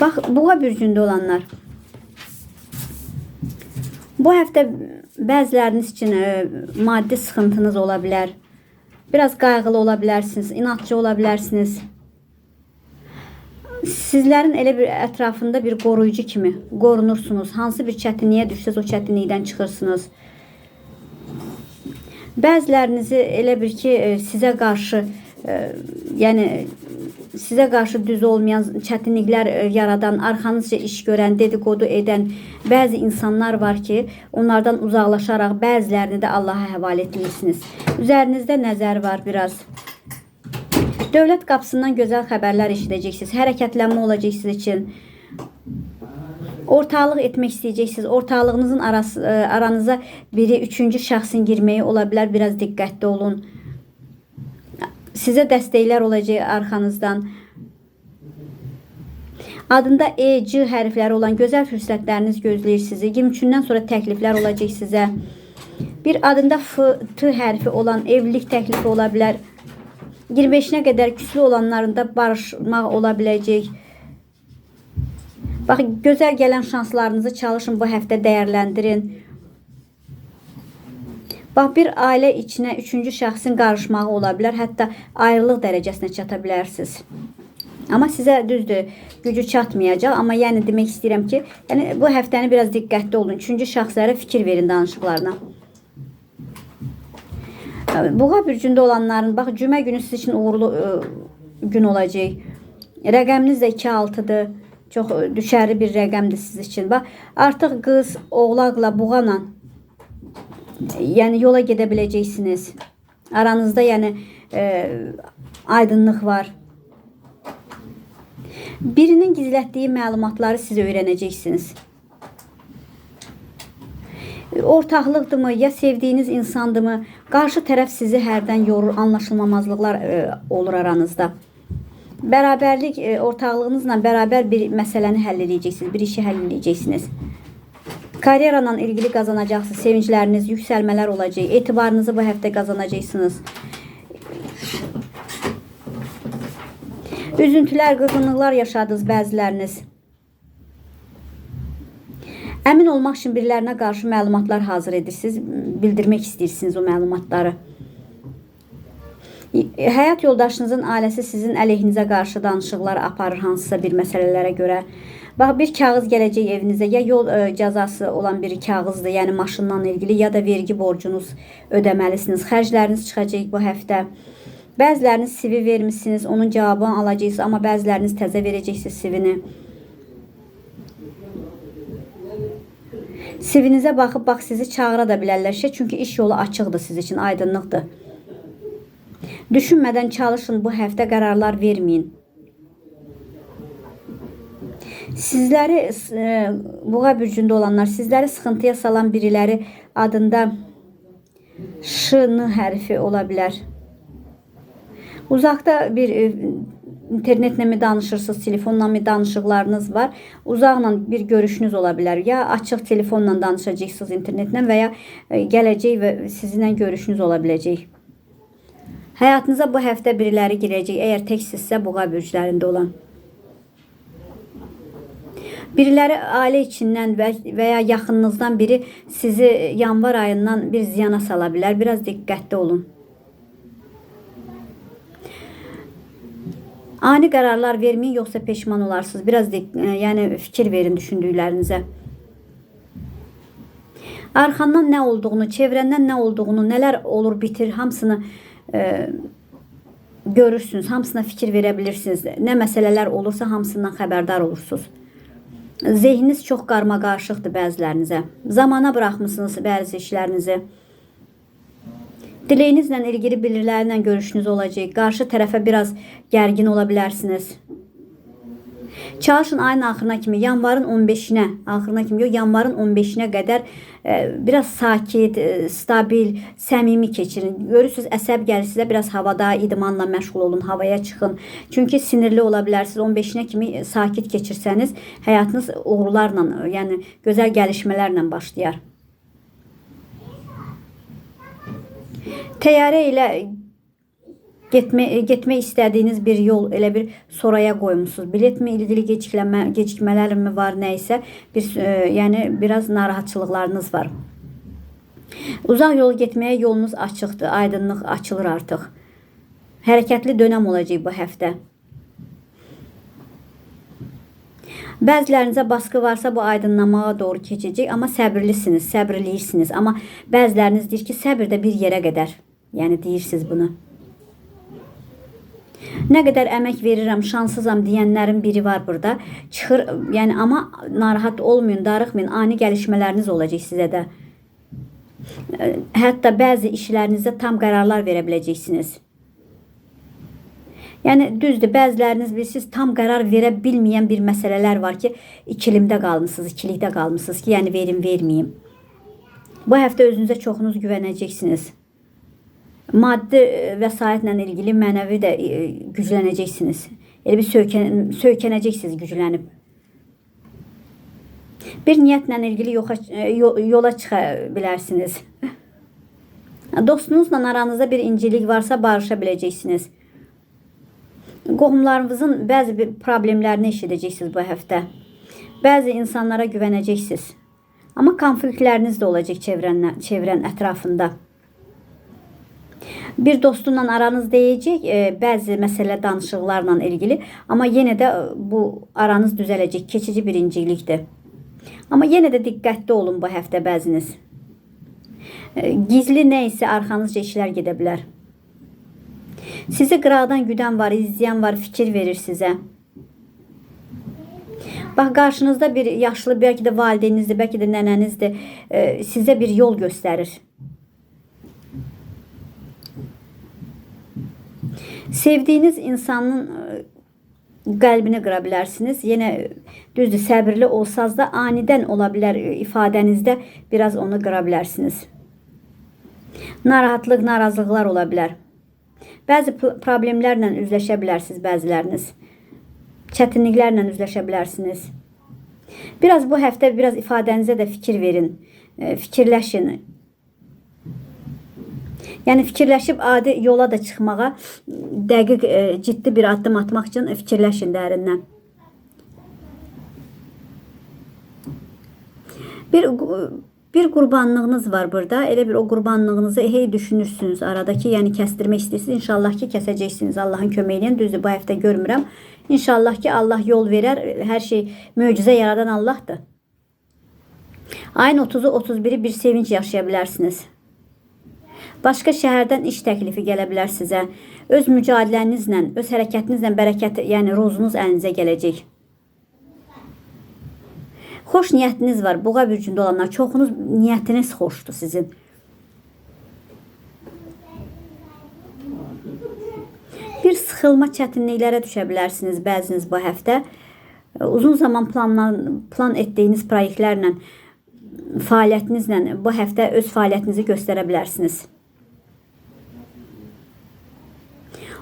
Bax, boğa bürcündə olanlar. Bu həftə bəziləriniz üçün e, maddi sıxıntınız ola bilər. Biraz qayğılı ola bilərsiniz, inatçı ola bilərsiniz. Sizlərin elə bir ətrafında bir qoruyucu kimi qorunursunuz. Hansı bir çətinliyə düşsəz o çətinlikdən çıxırsınız. Bəzilərinizi elə bir ki, e, sizə qarşı e, yəni sizə qarşı düz olmayan çətinliklər e, yaradan, arxanızca iş görən, dedikodu edən bəzi insanlar var ki, onlardan uzaqlaşaraq bəzilərini də Allaha həvalə etmirsiniz. Üzərinizdə nəzər var biraz. Dövlət qapısından gözəl xəbərlər eşidəcəksiniz. Hərəkətlənmə olacaq sizin üçün. Ortağlıq etmək istəyəcəksiniz. Ortağlığınızın arası, e, aranıza biri üçüncü şəxsin girməyi ola bilər. Biraz diqqətli olun. Sizə dəstəklər olacaq arxanızdan. Adında E, C hərfləri olan gözəl fürsətləriniz gözləyir sizi. 23-dən sonra təkliflər olacaq sizə. Bir adında F, T hərfi olan evlilik təklifi ola bilər. 25-nə qədər küslü olanların da barışmaq ola biləcək. Bax, gözəl gələn şanslarınızı çalışın bu həftə dəyərləndirin. Bax, bir ailə içinə üçüncü şəxsin qarışmağı ola bilər, hətta ayrılıq dərəcəsinə çata bilərsiniz. Amma sizə düzdür, gücü çatmayacaq, amma yəni demək istəyirəm ki, yəni bu həftəni biraz diqqətli olun. Üçüncü şəxslərə fikir verin danışıqlarına. Boğa bürcündə olanların bax cümə günü sizin üçün uğurlu ə, gün olacaq. Rəqəminiz də 2-6-dır. Çox ə, düşərli bir rəqəmdir siz üçün. Bax artıq qız oğlaqla buğanla yəni yola gedə biləcəksiniz. Aranızda yəni ə, aydınlıq var. Birinin gizlətdiyi məlumatları siz öyrənəcəksiniz. ortaqlıqdırmı, ya sevdiyiniz insandırmı? Qarşı tərəf sizi hərdən yorur, anlaşılmamazlıqlar e, olur aranızda. Bərabərlik e, ortaqlığınızla bərabər bir məsələni həll edəcəksiniz, bir işi həll edəcəksiniz. Karyeranla ilgili qazanacaqsınız, sevincləriniz, yüksəlmələr olacaq, etibarınızı bu həftə qazanacaqsınız. Üzüntülər, qızğınlıqlar yaşadınız bəziləriniz. Əmin olmaq üçün birilərinə qarşı məlumatlar hazır edirsiniz, bildirmək istəyirsiniz o məlumatları. Həyat yoldaşınızın ailəsi sizin əleyhinizə qarşı danışıqlar aparır hansısa bir məsələlərə görə. Bax bir kağız gələcək evinizə ya yol ə, cəzası olan bir kağızdır, yəni maşınla ilgili ya da vergi borcunuz ödəməlisiniz. Xərcləriniz çıxacaq bu həftə. Bəziləriniz CV vermisiniz, onun cavabını alacaqsınız, amma bəziləriniz təzə verəcəksiniz CV-ni. Sivinizə baxıb bax sizi çağıra da bilərlər şey, çünki iş yolu açıqdır siz üçün, aydınlıqdır. Düşünmədən çalışın, bu həftə qərarlar verməyin. Sizləri e, buğa bürcündə olanlar, sizləri sıxıntıya salan biriləri adında Ş-N hərfi ola bilər. Uzaqda bir e, internetlə mi danışırsınız, telefonla mı danışıqlarınız var? Uzaqla bir görüşünüz ola bilər. Ya açıq telefonla danışacaqsınız internetlə və ya e, gələcək və sizinlə görüşünüz ola biləcək. Həyatınıza bu həftə biriləri girəcək, əgər təksinizsə buğa bürclərində olan. Biriləri ailə içindən və, və ya yaxınınızdan biri sizi yanvar ayından bir ziyana sala bilər. Biraz diqqətli olun. Ani qərarlar verməyin, yoxsa peşman olarsınız. Biraz dik, e, yəni fikir verin düşündüklərinizə. Arxandan nə olduğunu, çevrəndən nə olduğunu, nələr olur, bitir, hamısını e, görürsünüz, hamısına fikir verə bilirsiniz. Nə məsələlər olursa hamısından xəbərdar olursunuz. Zehniniz çox qarma-qarışıqdır bəzilərinizə. Zamana buraxmısınız bəzi işlərinizi. Diləyinizlə ilgili birilərlə görüşünüz olacaq. Qarşı tərəfə biraz gərgin ola bilərsiniz. Çalışın ayın axırına kimi, yanvarın 15-nə, axırına kimi yox, yanvarın 15-nə qədər e, biraz sakit, e, stabil, səmimi keçirin. Görürsüz, əsəb gəlir biraz havada idmanla məşğul olun, havaya çıxın. Çünki sinirli ola bilərsiniz. 15-nə kimi e, sakit keçirsəniz, həyatınız uğurlarla, yəni gözəl gəlişmələrlə başlayar. Təyyarə ilə getmə getmək istədiyiniz bir yol elə bir soraya qoymusunuz. Biletmi ilgili gecikmə gecikmələr mi var, nə isə bir e, yəni biraz narahatçılıqlarınız var. Uzaq yol getməyə yolunuz açıqdır, aydınlıq açılır artıq. Hərəkətli dönəm olacaq bu həftə. Bəzilərinizə baskı varsa bu aydınlamaya doğru keçəcək, amma səbirlisiniz, səbirləyirsiniz. Amma bəziləriniz deyir ki, səbir də bir yerə qədər. Yəni deyirsiniz bunu. Nə qədər əmək verirəm, şanssızam deyənlərin biri var burada. Çıxır, yəni amma narahat olmayın, darıxmayın. Ani gəlişmələriniz olacaq sizə də. Hətta bəzi işlərinizdə tam qərarlar verə biləcəksiniz. Yəni düzdür, bəziləriniz bilirsiniz tam qərar verə bilməyən bir məsələlər var ki, ikilimdə qalmısınız, ikilikdə qalmısınız ki, yəni verim, verməyim. Bu həftə özünüzə çoxunuz güvənəcəksiniz. Maddi e, vəsaitlə ilgili mənəvi də e, güclənəcəksiniz. Elə bir söykən, söykənəcəksiniz güclənib. Bir niyyətlə ilgili yoxa, e, yo- yola çıxa bilərsiniz. Dostunuzla aranızda bir incilik varsa barışa biləcəksiniz. Qohumlarınızın bəzi bir problemlərini eşidəcəksiniz bu həftə. Bəzi insanlara güvənəcəksiniz. Amma konfliktləriniz də olacaq çevrən, çevrən ətrafında. Bir dostunla aranız deyəcək, e, bəzi məsələ danışıqlarla ilgili, amma yenə də e, bu aranız düzələcək, keçici bir incilikdir. Amma yenə də diqqətli olun bu həftə bəziniz. E, Gizli nə isə arxanızca işlər gedə bilər. Sizi qıraqdan güdən var, izləyən var, fikir verir sizə. Bax qarşınızda bir yaşlı, bəlkə də valideyninizdir, bəlkə də nənənizdir, e, sizə bir yol göstərir. Sevdiyiniz insanın e, qəlbini qıra bilərsiniz. Yenə düzdür, səbirli olsaz da anidən ola bilər e, ifadənizdə biraz onu qıra bilərsiniz. Narahatlıq, narazılıqlar ola bilər. Bəzi problemlərlə üzləşə bilərsiniz bəziləriniz. Biraz bu həftə biraz ifadənizə də fikir verin. e, Fikirləşin. Yəni fikirləşib adi yola da çıxmağa dəqiq e, ciddi bir addım atmaq üçün fikirləşin dərindən. Bir bir qurbanlığınız var burada. Elə bir o qurbanlığınızı hey düşünürsünüz aradakı, yəni kəstirmək istəyirsiniz. İnşallah ki, kəsəcəksiniz Allahın köməyi ilə. Düzdür, bu həftə görmürəm. İnşallah ki, Allah yol verər. Hər şey möcüzə yaradan Allahdır. Ayın 30-u 31-i bir sevinç yaşaya bilərsiniz. Başqa şəhərdən iş təklifi gələ bilər sizə. Öz mücadilənizlə, öz hərəkətinizlə bərəkət, yəni rozunuz əlinizə gələcək. Xoş niyyətiniz var. Boğa bürcündə olanlar çoxunuz niyyətiniz xoşdur sizin. Bir sıxılma çətinliklərə düşə bilərsiniz bəziniz bu həftə. Uzun zaman planlan plan etdiyiniz layihələrlə fəaliyyətinizlə bu həftə öz fəaliyyətinizi göstərə bilərsiniz.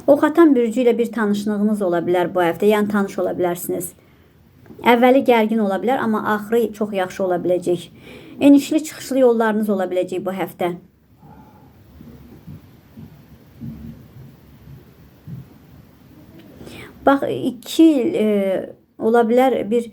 Oxatan bürcü ilə bir tanışlığınız ola bilər bu həftə, yəni tanış ola bilərsiniz. Əvvəli gərgin ola bilər, amma axırı çox yaxşı ola biləcək. Enişli çıxışlı yollarınız ola biləcək bu həftə. Bax 2 il e, ola bilər bir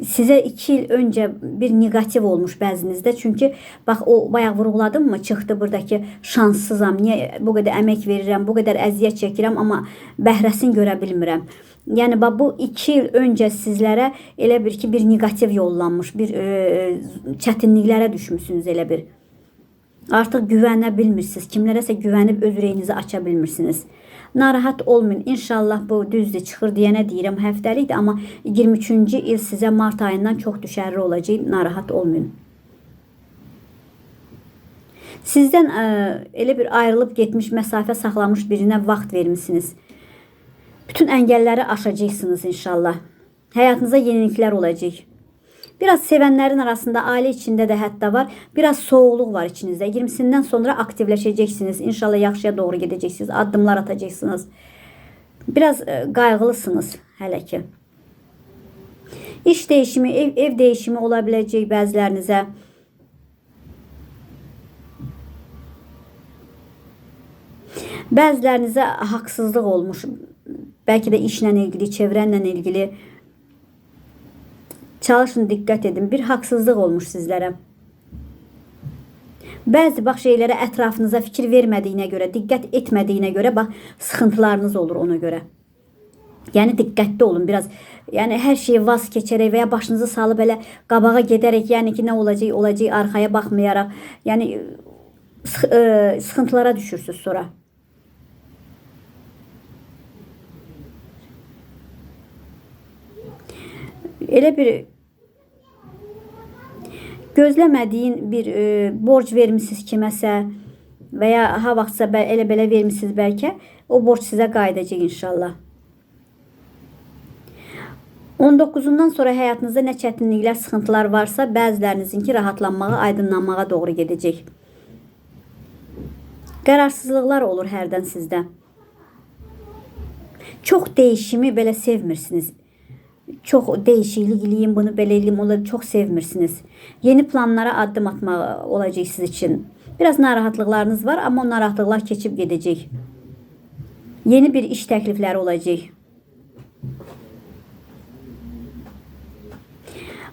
e, sizə 2 il öncə bir neqativ olmuş bəzinizdə. Çünki bax o bayaq vurğuladım mı? Çıxdı burdakı şanssızam. Niyə bu qədər əmək verirəm, bu qədər əziyyət çəkirəm, amma bəhrəsini görə bilmirəm. Yəni bax bu 2 il öncə sizlərə elə bir ki bir neqativ yollanmış, bir e, çətinliklərə düşmüsünüz elə bir. Artıq güvənə bilmirsiniz. Kimlərəsə güvənib öz ürəyinizi aça bilmirsiniz. Narahat olmayın. İnşallah bu düzdür çıxır deyənə deyirəm həftəlikdir, amma 23-cü il sizə mart ayından çox düşərli olacaq. Narahat olmayın. Sizdən ə, elə bir ayrılıb getmiş, məsafə saxlamış birinə vaxt vermisiniz. Bütün əngəlləri aşacaqsınız inşallah. Həyatınızda yeniliklər olacaq. Biraz sevənlərin arasında ailə içində də hətta var. Biraz soğuqluq var içinizdə. 20-sindən sonra aktivləşəcəksiniz. İnşallah yaxşıya doğru gedəcəksiniz. Addımlar atacaqsınız. Biraz e, qayğılısınız hələ ki. İş dəyişimi, ev, ev dəyişimi ola biləcək bəzilərinizə. Bəzilərinizə haqsızlıq olmuş. Bəlkə də işlə ilgili, çevrənlə ilgili. Çalışın, diqqət edin. Bir haqsızlıq olmuş sizlərə. Bəzi bax şeylərə ətrafınıza fikir vermədiyinə görə, diqqət etmədiyinə görə bax sıxıntılarınız olur ona görə. Yəni diqqətli olun biraz. Yəni hər şeyi vaz keçərək və ya başınızı salıb elə qabağa gedərək, yəni ki, nə olacaq, olacaq, arxaya baxmayaraq, yəni sıx ə, sıxıntılara düşürsüz sonra. Elə bir gözləmədiyin bir e, borc vermisiniz kiməsə və ya ha vaxtsa bə, elə belə vermisiniz bəlkə, o borc sizə qayıdacaq inşallah. 19-undan sonra həyatınızda nə çətinliklər, sıxıntılar varsa, bəzilərinizinki rahatlanmağa, aydınlanmağa doğru gedəcək. Qərarsızlıqlar olur hərdən sizdə. Çox dəyişimi belə sevmirsiniz. Çox dəyişiklik eləyim, bunu belə eləyim, onları çox sevmirsiniz. Yeni planlara addım atmaq olacaq siz üçün. Biraz narahatlıqlarınız var, amma o narahatlıqlar keçib gedəcək. Yeni bir iş təklifləri olacaq.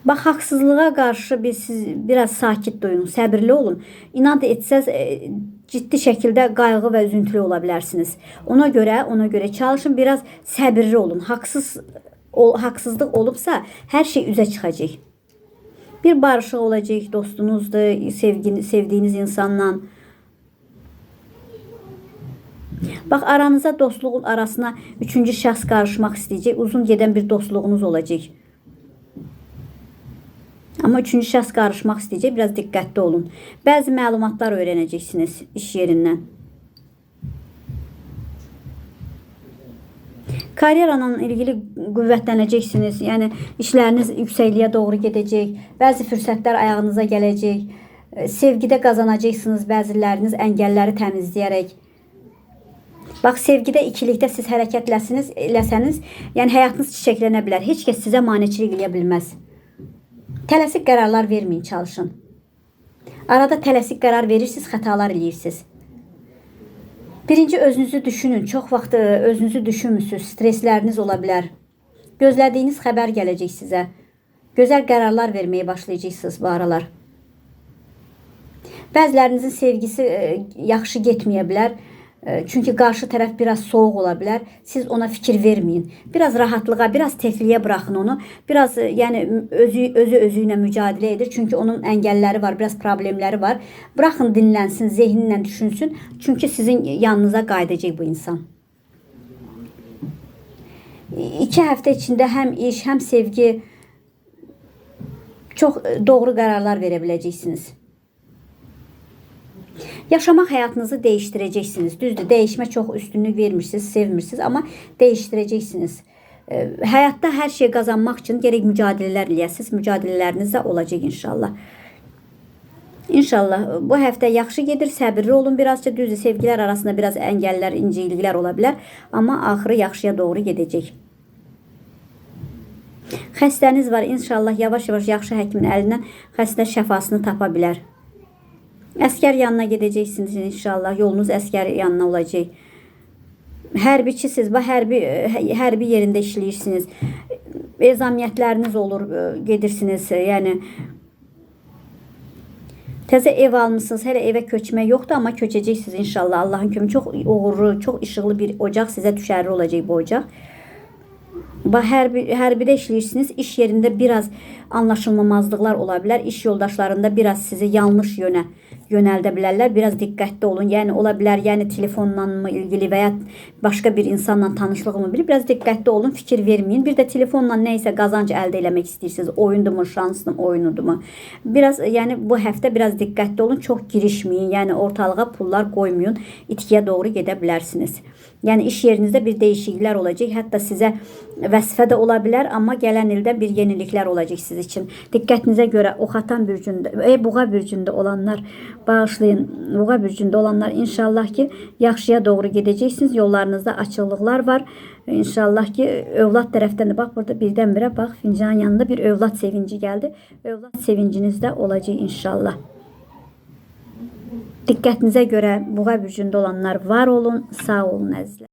Bax haqsızlığa qarşı bir siz biraz sakit duyun, səbirli olun. İnad etsəz e, ciddi şəkildə qayğı və üzüntülü ola bilərsiniz. Ona görə, ona görə çalışın biraz səbirli olun. Haqsız ol, haqsızlıq olubsa hər şey üzə çıxacaq. Bir barışıq olacaq dostunuzdur, sevgini, sevdiyiniz insanla. Bax aranıza dostluğun arasına üçüncü şəxs qarışmaq istəyəcək. Uzun gedən bir dostluğunuz olacaq. Amma üçüncü şəxs qarışmaq istəyəcək. Biraz diqqətli olun. Bəzi məlumatlar öyrənəcəksiniz iş yerindən. Karyeranla ilgili qüvvətlənəcəksiniz. Yəni işləriniz yüksəkliyə doğru gedəcək. Bəzi fürsətlər ayağınıza gələcək. E, Sevgidə qazanacaqsınız bəziləriniz əngəlləri təmizləyərək. Bax sevgidə, ikilikdə siz hərəkətləsiniz, eləsəniz, yəni həyatınız çiçəklənə bilər. Heç kəs sizə maneçilik eləyə bilməz. Tələsik qərarlar çalışın. Arada tələsik qərar verirsiniz, xətalar eləyirsiniz. Birinci özünüzü düşünün. Çox vaxt e, özünüzü düşünmürsünüz. Stresləriniz ola bilər. Gözlədiyiniz xəbər gələcək sizə. Gözəl qərarlar verməyə başlayacaqsınız bu aralar. Bəzilərinizin sevgisi e, yaxşı getməyə bilər. E, Çünki qarşı tərəf biraz soğuq ola bilər. Siz ona fikir verməyin. Biraz rahatlığa, biraz təkliyə buraxın onu. Biraz e, yəni özü özü özü ilə mücadilə edir. Çünki onun əngəlləri var, biraz problemləri var. Buraxın dinlənsin, zehninlə düşünsün. Çünki sizin yanınıza qayıdacaq bu insan. İki həftə içində həm iş, həm sevgi çox e, doğru qərarlar verə biləcəksiniz. Yaşamaq həyatınızı dəyişdirəcəksiniz. Düzdür, dəyişmə çox üstünlük vermirsiniz, sevmirsiniz, amma dəyişdirəcəksiniz. E, Həyatda hər şey qazanmaq üçün gərək mücadilələr eləyəsiniz. Mücadilələriniz də olacaq inşallah. İnşallah bu həftə yaxşı gedir. Səbirli olun birazca. Düzdür, sevgilər arasında biraz əngəllər, incikliklər ola bilər, amma axırı yaxşıya doğru gedəcək. Xəstəniz var. İnşallah yavaş-yavaş yaxşı həkimin əlindən xəstə şəfasını tapa bilər. Əskər yanına gedəcəksiniz inşallah. Yolunuz əskər yanına olacaq. Hərbiçisiz, bax hərbi hərbi yerində işləyirsiniz. Ezamiyyətləriniz olur, gedirsiniz. Yəni Təzə ev almısınız, hələ evə köçmək yoxdur, amma köçəcəksiniz inşallah. Allahın köməkliyi çox uğurlu, çox işıqlı bir ocaq sizə düşərli olacaq bu ocaq. Bax hərbi hərbidə işləyirsiniz, iş yerində biraz anlaşılmamazlıqlar ola bilər. İş yoldaşlarında biraz sizi yanlış yönə yönəldə bilərlər. Biraz diqqətli olun. Yəni ola bilər, yəni telefonla mı ilgili və ya başqa bir insanla tanışlığımı bilib biraz diqqətli olun, fikir verməyin. Bir də telefonla nə isə qazanc əldə etmək istəyirsiniz. Oyundurmu, şanslı oyunudurmu? Biraz yəni bu həftə biraz diqqətli olun, çox girişməyin. Yəni ortalığa pullar qoymayın. İtkiyə doğru gedə bilərsiniz. Yəni iş yerinizdə bir dəyişikliklər olacaq. Hətta sizə vəzifə də ola bilər, amma gələn ildə bir yeniliklər olacaq siz üçün. Diqqətinizə görə Oxatan bürcündə, e, Buğa bürcündə olanlar bağışlayın. Buğa bürcündə olanlar inşallah ki, yaxşıya doğru gedəcəksiniz. Yollarınızda açıqlıqlar var. İnşallah ki, övlad tərəfdən də bax burada birdən-birə bax fincanın yanında bir övlad sevinci gəldi. Övlad sevinciniz də olacaq inşallah. Diqqətinizə görə Buğa bürcündə olanlar var olun, sağ olun əzizlər.